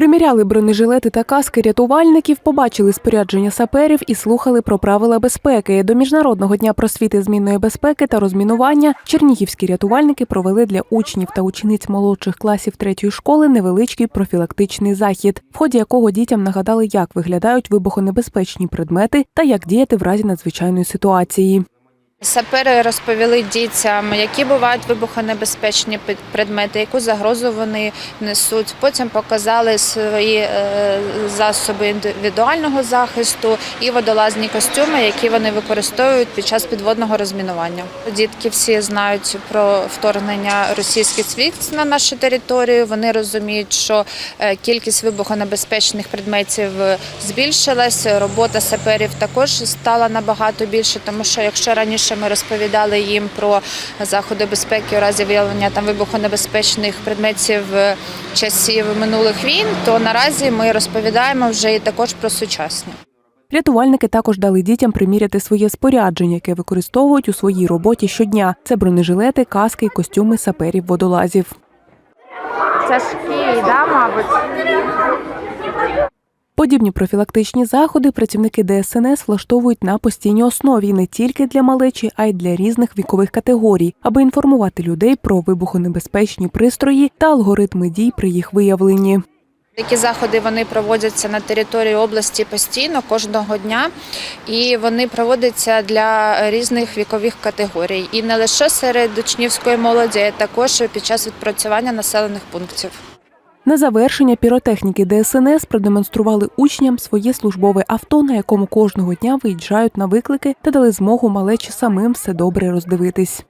Приміряли бронежилети та каски рятувальників, побачили спорядження саперів і слухали про правила безпеки. До міжнародного дня просвіти змінної безпеки та розмінування чернігівські рятувальники провели для учнів та учениць молодших класів третьої школи невеличкий профілактичний захід, в ході якого дітям нагадали, як виглядають вибухонебезпечні предмети та як діяти в разі надзвичайної ситуації. Сапери розповіли дітям, які бувають вибухонебезпечні предмети, яку загрозу вони несуть. Потім показали свої е, засоби індивідуального захисту і водолазні костюми, які вони використовують під час підводного розмінування. Дітки всі знають про вторгнення російських військ на нашу територію. Вони розуміють, що е, кількість вибухонебезпечних предметів збільшилась. Робота саперів також стала набагато більше, тому що якщо раніше ми розповідали їм про заходи безпеки у разі виявлення там вибухонебезпечних предметів е, часів минулих війн, то наразі ми розповідаємо вже і також про сучасні. Рятувальники також дали дітям приміряти своє спорядження, яке використовують у своїй роботі щодня. Це бронежилети, каски костюми саперів-водолазів. Тяжкі, да, мабуть. Подібні профілактичні заходи працівники ДСНС влаштовують на постійній основі не тільки для малечі, а й для різних вікових категорій, аби інформувати людей про вибухонебезпечні пристрої та алгоритми дій при їх виявленні. Такі заходи вони проводяться на території області постійно кожного дня, і вони проводяться для різних вікових категорій. І не лише серед учнівської молоді, а також під час відпрацювання населених пунктів. На завершення піротехніки ДСНС продемонстрували учням своє службове авто, на якому кожного дня виїжджають на виклики та дали змогу малечі самим все добре роздивитись.